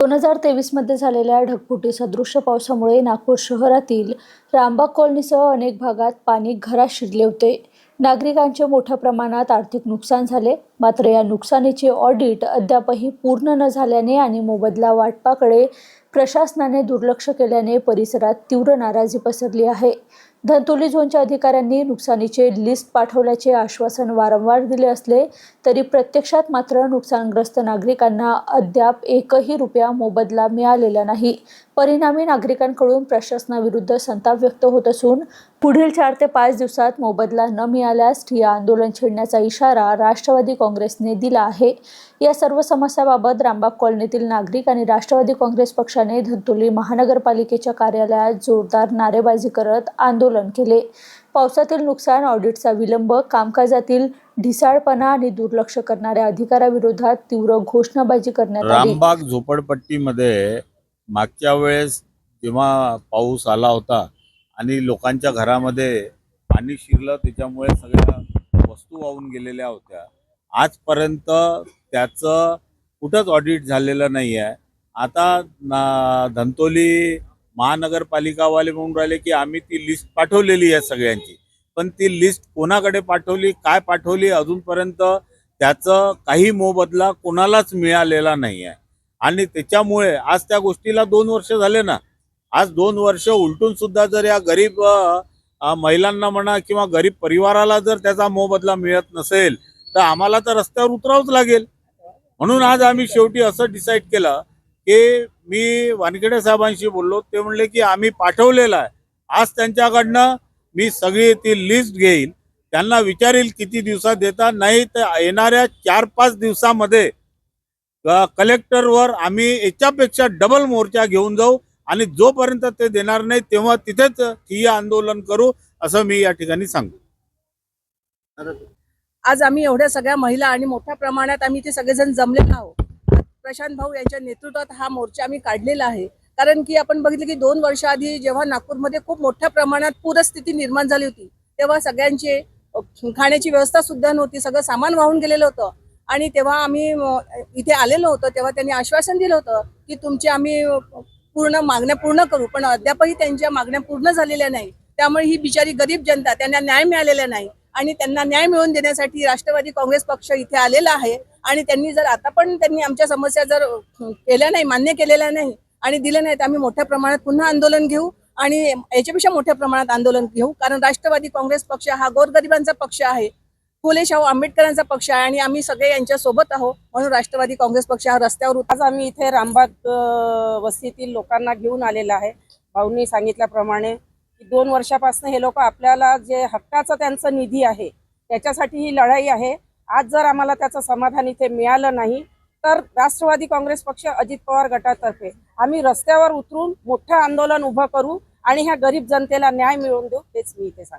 दोन हजार तेवीसमध्ये झालेल्या ढगफुटी सदृश्य पावसामुळे नागपूर शहरातील रामबाग कॉलनीसह अनेक भागात पाणी घरात शिरले होते. नागरिकांचे मोठ्या प्रमाणात आर्थिक नुकसान झाले. मात्र या नुकसानीचे ऑडिट अद्यापही पूर्ण न झाल्याने आणि मोबदला वाटपाकडे प्रशासनाने दुर्लक्ष केल्याने परिसरात तीव्र नाराजी पसरली आहे. धंतोली झोनच्या अधिकाऱ्यांनी नुकसानीचे लिस्ट पाठवल्याचे आश्वासन वारंवार दिले असले तरी प्रत्यक्षात मात्र नुकसानग्रस्त नागरिकांना अद्याप एकही रुपया मोबदला मिळालेला नाही. परिणामी नागरिकांकडून प्रशासनाविरुद्ध संताप व्यक्त होत असून पुढील चार ते पाच दिवसात मोबदला न मिळाल्यास ठिया आंदोलन छेडण्याचा इशारा राष्ट्रवादी काँग्रेसने दिला आहे. या सर्व समस्याबाबत रामबाग कॉलनीतील नागरिक आणि राष्ट्रवादी काँग्रेस पक्षाने धंतोली महानगरपालिकेच्या कार्यालयात जोरदार नारेबाजी करत आंदोलन केले. पावसातील नुकसान ऑडिटचा विलंब कामकाजातील ढिसाळपणा आणि दुर्लक्ष करणाऱ्या अधिकाऱ्याविरोधात तीव्र घोषणाबाजी करण्यात आली. रामबाग झोपडपट्टीमध्ये मागच्या वेळेस जेव्हा पाऊस आला होता आणि लोकांच्या घरामध्ये पाणी शिरलं त्याच्यामुळे सगळ्या वस्तू वाहून गेलेल्या होत्या. आजपर्यंत त्याचं कुठंच ऑडिट झालेलं नाही आहे आता ना धंतोली महानगरपालिकावाले म्हणून राहिले की आम्ही ती लिस्ट पाठवलेली आहे सगळ्यांची. पण ती लिस्ट कोणाकडे पाठवली काय पाठवली अजूनपर्यंत त्याचं काही मोबदला कोणालाच मिळालेला नाही आहे आणि त्याच्यामुळे आज त्या गोष्टीला दोन वर्ष झाले ना. आज दोन वर्ष उलटून सुद्धा जर या गरीब महिलांना म्हणा किंवा गरीब परिवाराला जर त्याचा मोबदला मिळत नसेल तर आम्हाला तर रस्त्यावर उतरावंच लागेल. म्हणून आज आम्ही शेवटी असं डिसाईड केलं की मी वानखेडे साहेबांशी बोललो. ते म्हणले की आम्ही पाठवलेलं आहे. आज त्यांच्याकडनं मी सगळी ती लिस्ट घेईल. त्यांना विचारील किती दिवसात देता नाही तर येणाऱ्या चार पाच दिवसामध्ये कलेक्टरवर आम्ही याच्यापेक्षा डबल मोर्चा घेऊन जाऊ आणि जोपर्यंत ते देणार नाही तेव्हा तिथेच ठिय्या आंदोलन करू असं मी या ठिकाणी सांगतो आज आम्ही एवढ्या सगळ्या महिला आणि मोठ्या प्रमाणात आम्ही ते सगळेजण जमलेलो आहोत. प्रशांत भाऊ यांच्या नेतृत्वात हा मोर्चा आम्ही काढलेला आहे. कारण की आपण बघितलं की दोन वर्षाआधी जेव्हा नागपूरमध्ये खूप मोठ्या प्रमाणात पूरस्थिती निर्माण झाली होती तेव्हा सगळ्यांचे खाण्याची व्यवस्था सुद्धा नव्हती सगळं सामान वाहून गेलेलं होतं. आणि तेव्हा आम्ही इथे आलेलो होतो तेव्हा त्यांनी आश्वासन दिलं होतं की तुमचे आम्ही पूर्ण मागण्या पूर्ण करू पण अद्यापही त्यांच्या मागण्या पूर्ण झालेल्या नाही. त्यामुळे ही बिचारी गरीब जनता त्यांना न्याय मिळालेला नाही. आणि त्यांना न्याय मिळवून देण्यासाठी राष्ट्रवादी काँग्रेस पक्ष इथे आलेला आहे. आणि त्यांनी जर आता पण त्यांनी आमच्या समस्या जर केल्या नाही मान्य केलेल्या नाही आणि दिल्या नाही तर आम्ही मोठ्या प्रमाणात पुन्हा आंदोलन घेऊ आणि याच्यापेक्षा मोठ्या प्रमाणात आंदोलन घेऊ. कारण राष्ट्रवादी काँग्रेस पक्ष हा गोरगरिबांचा पक्ष आहे. फुले शाहू आंबेडकरांचा पक्ष आहे आणि आम्ही सगळे यांच्या सोबत आहोत. म्हणून राष्ट्रवादी काँग्रेस पक्ष हा रस्त्यावर आज आम्ही इथे रामबाग वस्तीतील लोकांना घेऊन आलेला आहे. भाऊंनी सांगितल्याप्रमाणे की दोन वर्षापासून हे लोक आपल्याला जे हक्काचा त्यांचा निधी आहे त्याच्यासाठी ही लढाई आहे. आज जर आम्हाला त्याचं समाधान इथे मिळालं नाही तर राष्ट्रवादी काँग्रेस पक्ष अजित पवार गटातर्फे आम्ही रस्त्यावर उतरून मोठं आंदोलन उभं करू आणि ह्या गरीब जनतेला न्याय मिळवून देऊ हेच मी इथे सांगते.